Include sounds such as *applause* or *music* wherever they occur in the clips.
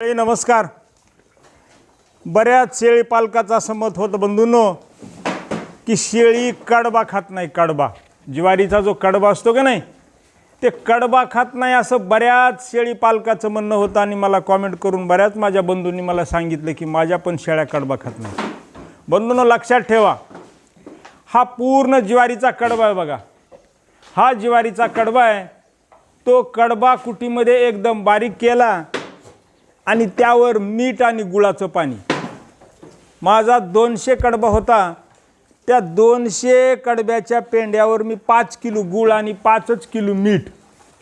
मंडळी, नमस्कार. बऱ्याच शेळी पालकाचं असं मत होतं बंधूंनो की शेळी कडबा खात नाही कडबा. ज्वारीचा जो कडबा असतो का नाही ते कडबा खात नाही असं बऱ्याच शेळी पालकाचं म्हणणं होतं आणि मला कॉमेंट करून बऱ्याच माझ्या बंधूंनी मला सांगितलं की माझ्या पण शेळ्या कडबा खात नाही. बंधूंनो लक्षात ठेवा हा पूर्ण ज्वारीचा कडबा आहे बघा. हा ज्वारीचा कडबा आहे तो कडबा कुटीमध्ये एकदम बारीक केला आणि त्यावर मीठ आणि गुळाचं पाणी. माझा दोनशे कडबा होता. त्या दोनशे कडब्याच्या पेंड्यावर मी पाच किलो गुळ आणि पाचच किलो मीठ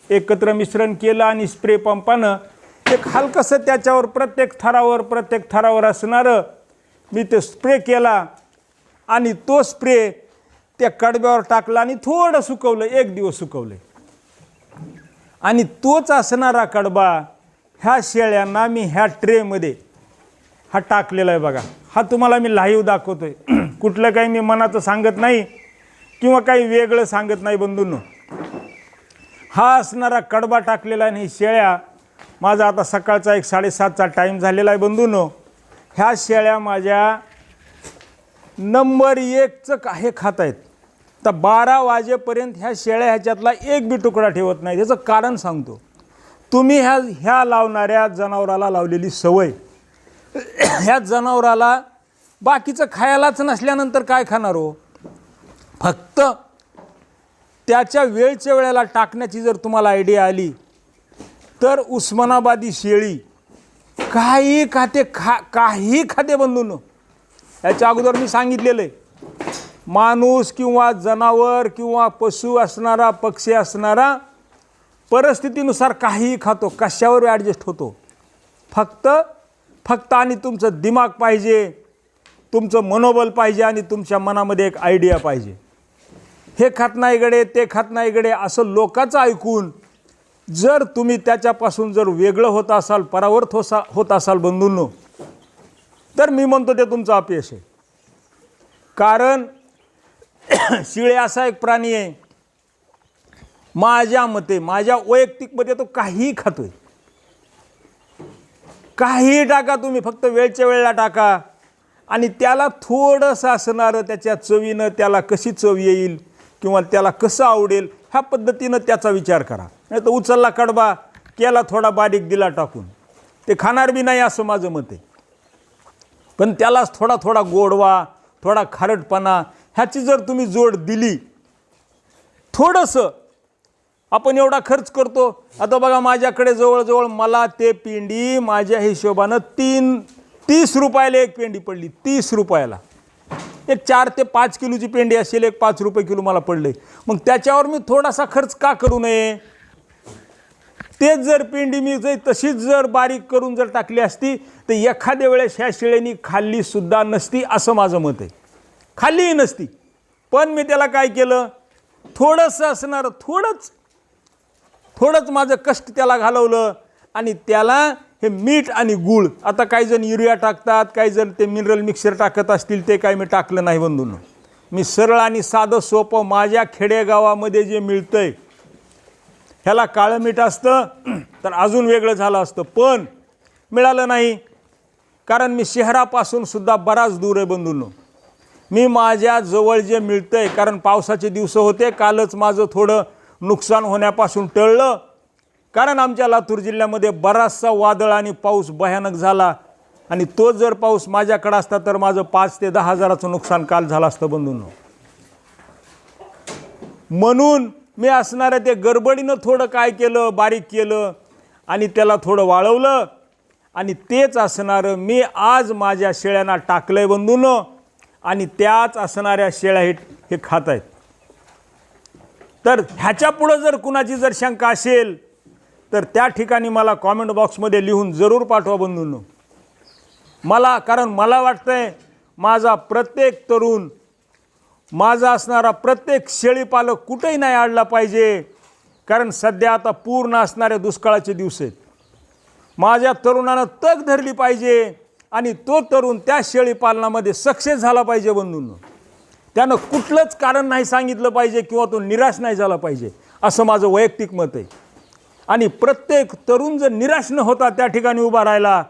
एकत्र मिश्रण केलं आणि स्प्रे पंपानं. एक हलकंसं त्याच्यावर प्रत्येक थरावर प्रत्येक थरावर असणारं मी ते स्प्रे केला आणि तो स्प्रे त्या कडब्यावर टाकला आणि थोडं सुकवलं एक दिवस सुकवलं. आणि तोच असणारा कडबा ह्या शेळ्यांना मी ह्या ट्रेमध्ये हा टाकलेला आहे बघा. हा तुम्हाला मी लाईव्ह आहे *clears throat* कुठलं काही मी मनाचं सांगत नाही किंवा काही वेगळं सांगत नाही बंधूंनो. हा असणारा कडबा टाकलेला आहे आणि शेळ्या माझा आता सकाळचा एक साडेसातचा टाईम झालेला आहे बंधूंनो. ह्या शेळ्या माझ्या नंबर एकचं हे खात आहेत. तर बारा वाजेपर्यंत ह्या शेळ्या ह्याच्यातला एक बी तुकडा ठेवत नाही त्याचं कारण सांगतो. तुम्ही ह्या ह्या लावणाऱ्या जनावराला लावलेली सवय. *clears throat* ह्या जनावराला बाकीचं खायलाच नसल्यानंतर काय खाणार हो? फक्त त्याच्या वेळच्या वेळेला टाकण्याची जर तुम्हाला आयडिया आली तर उस्मानाबादी शेळी काही खाते खा काही खाते बंधून. याच्या अगोदर मी सांगितलेलं आहे. माणूस किंवा जनावर किंवा पशु असणारा पक्षी असणारा परिस्थितीनुसार काहीही खातो कशावर ॲडजस्ट होतो? फक्त फक्त आणि तुमचं दिमाग पाहिजे तुमचं मनोबल पाहिजे आणि तुमच्या मनामध्ये एक आयडिया पाहिजे. हे खात नाही गडे ते खात नाही गडे असं लोकांचं ऐकून जर तुम्ही त्याच्यापासून जर वेगळं होत असाल परावर्त होसा होत असाल बंधूंनो तर मी म्हणतो ते तुमचं अपयश आहे. कारण *clears throat* शिळे असा एक प्राणी आहे माझ्या मते माझ्या वैयक्तिक मते तो काहीही खातोय. काहीही टाका तुम्ही फक्त वेळच्या वेळेला टाका. आणि त्याला थोडंसं असणारं त्याच्या चवीनं त्याला कशी चव येईल किंवा त्याला कसं आवडेल ह्या पद्धतीनं त्याचा विचार करा. नाही तर उचलला कडबा केला थोडा बारीक दिला टाकून. ते खाणार बी नाही असं माझं मत आहे. पण त्यालाच थोडा थोडा गोडवा थोडा खारटपणा ह्याची जर तुम्ही जोड दिली थोडंसं आपण एवढा खर्च करतो. आता बघा माझ्याकडे जवळजवळ मला ते पेंडी माझ्या हिशोबानं तीन तीस रुपयाला एक पेंडी पडली. तीस रुपयाला. एक चार ते पाच किलोची पेंडी असेल एक पाच रुपये किलो मला पडले. मग त्याच्यावर मी थोडासा खर्च का करू नये? तेच जर पेंडी मी जर तशीच जर बारीक करून जर टाकली असती तर एखाद्या वेळेस ह्या शेळ्यांनी खाल्लीसुद्धा नसती असं माझं मत आहे. खाल्लीही नसती. पण मी त्याला काय केलं? थोडंसं असणार थोडंच थोडंच माझं कष्ट त्याला घालवलं आणि त्याला हे मीठ आणि गूळ. आता काही जण युरिया टाकतात काही जण ते मिनरल मिक्सर टाकत असतील ते काही मी टाकलं नाही बंधून. मी सरळ आणि साधं सोपं माझ्या खेडेगावामध्ये जे मिळतं आहे ह्याला काळं मीठ असतं *clears throat* तर अजून वेगळं झालं असतं. पण मिळालं नाही. कारण मी शहरापासून सुद्धा बराच दूर आहे बंधूंनो. मी माझ्या जवळ जे आहे कारण पावसाचे दिवस होते कालच माझं थोडं नुकसान होण्यापासून टळलं. कारण आमच्या लातूर जिल्ह्यामध्ये बराचसा वादळ आणि पाऊस भयानक झाला. आणि तो जर पाऊस माझ्याकडं असता तर माझं पाच ते दहा हजाराचं नुकसान काल झालं असतं बंधूंनो. म्हणून मी असणाऱ्या ते गडबडीनं थोडं काय केलं बारीक केलं आणि त्याला थोडं वाळवलं. आणि तेच असणारं मी आज माझ्या शेळ्यांना टाकलं आहे बंधूनं. आणि त्याच असणाऱ्या शेळ्या हे हे खात आहेत. तर ह्याच्या पुढं जर कुणाची जर शंका असेल तर त्या ठिकाणी मला कॉमेंट बॉक्समध्ये लिहून जरूर पाठवा बंधूंनो. मला कारण मला वाटतंय माझा प्रत्येक तरुण माझा असणारा प्रत्येक शेळीपालक कुठेही नाही आडला पाहिजे कारण सध्या आता पूर्ण असणारे दुष्काळाचे दिवस आहेत. माझ्या तरुणानं तग धरली पाहिजे आणि तो तरुण त्या शेळीपालनामध्ये सक्सेस झाला पाहिजे बंधूंनो. त्यानं कुठलंच कारण नाही सांगितलं पाहिजे किंवा तो निराश नाही झाला पाहिजे. असं माझं वैयक्तिक मत आहे. आणि प्रत्येक तरुण जर निराश न होता त्या ठिकाणी उभा राहिला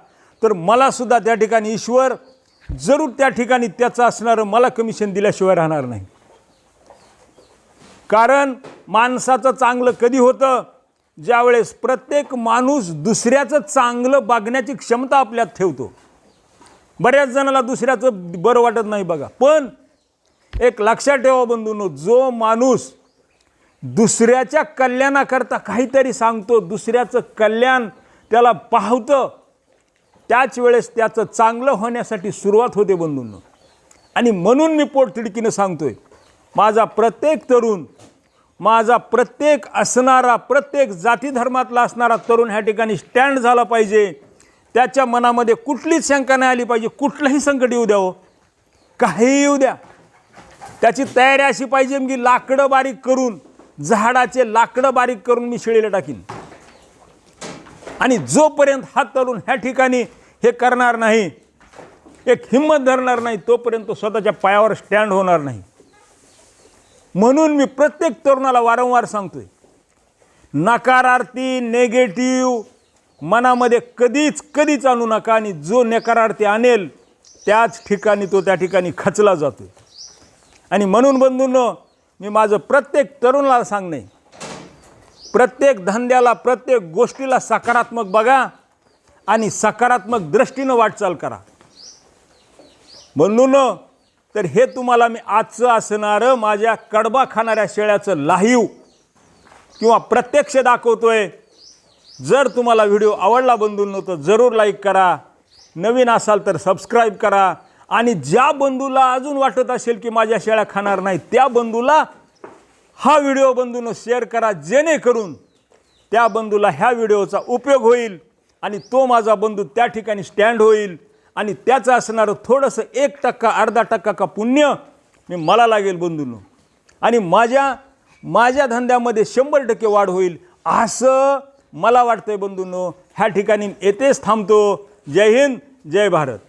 तर मलासुद्धा त्या ठिकाणी ईश्वर जरूर त्या ठिकाणी त्याचं असणारं मला कमिशन दिल्याशिवाय राहणार नाही. कारण माणसाचं चांगलं कधी होतं? ज्यावेळेस प्रत्येक माणूस दुसऱ्याचं चांगलं बघण्याची क्षमता आपल्यात ठेवतो. बऱ्याच जणाला दुसऱ्याचं बरं वाटत नाही बघा. पण एक लक्षात ठेवा बंधूंनो जो माणूस दुसऱ्याच्या कल्याणाकरता काहीतरी सांगतो दुसऱ्याचं कल्याण त्याला पाहतं त्याच वेळेस त्याचं चांगलं होण्यासाठी सुरुवात होते बंधूंनो. आणि म्हणून मी पोटतिडकीनं सांगतो आहे माझा प्रत्येक तरुण माझा प्रत्येक असणारा प्रत्येक जाती धर्मातला असणारा तरुण ह्या ठिकाणी स्टँड झाला पाहिजे. त्याच्या मनामध्ये कुठलीच शंका नाही आली पाहिजे कुठलंही संकट येऊ द्यावं हो. काहीही येऊ द्या. त्याची तयारी अशी पाहिजे की लाकडं बारीक करून झाडाचे लाकडं बारीक करून मी शिळीला टाकीन. आणि जोपर्यंत हात तरुण ह्या ठिकाणी हे करणार नाही एक हिंमत धरणार नाही तोपर्यंत तो स्वतःच्या पायावर स्टँड होणार नाही. म्हणून मी प्रत्येक तरुणाला वारंवार सांगतोय नकारार्थी नेगेटिव्ह मनामध्ये कधीच कधीच आणू नका आणि जो नकारार्थी आणेल त्याच ठिकाणी तो त्या ठिकाणी खचला जातो आणि म्हणून बंधूंनो मी माझं प्रत्येक तरुणाला सांगणे प्रत्येक धंद्याला प्रत्येक गोष्टीला सकारात्मक बघा आणि सकारात्मक दृष्टीनं वाटचाल करा. बंधूंनो तर हे तुम्हाला मी आजचं असणारं माझ्या कडबा खाणाऱ्या शेळ्याचं लाहीव किंवा प्रत्यक्ष दाखवतोय. जर तुम्हाला व्हिडिओ आवडला बंधूंनो तर जरूर लाईक करा. नवीन असाल तर सबस्क्राईब करा. आणि ज्या बंधूला अजून वाटत असेल की माझ्या शेळ्या खाणार नाही त्या बंधूला हा व्हिडिओ बंधूनं शेअर करा जेणेकरून त्या बंधूला ह्या व्हिडिओचा उपयोग होईल आणि तो माझा बंधू त्या ठिकाणी स्टँड होईल. आणि त्याचं असणारं थोडंसं एक टक्का अर्धा टक्का का पुण्य मी मला लागेल बंधूंनो. आणि माझ्या माझ्या धंद्यामध्ये शंभर टक्के वाढ होईल असं मला वाटतंय बंधूंनो. ह्या ठिकाणी येथेच थांबतो. जय हिंद जय भारत.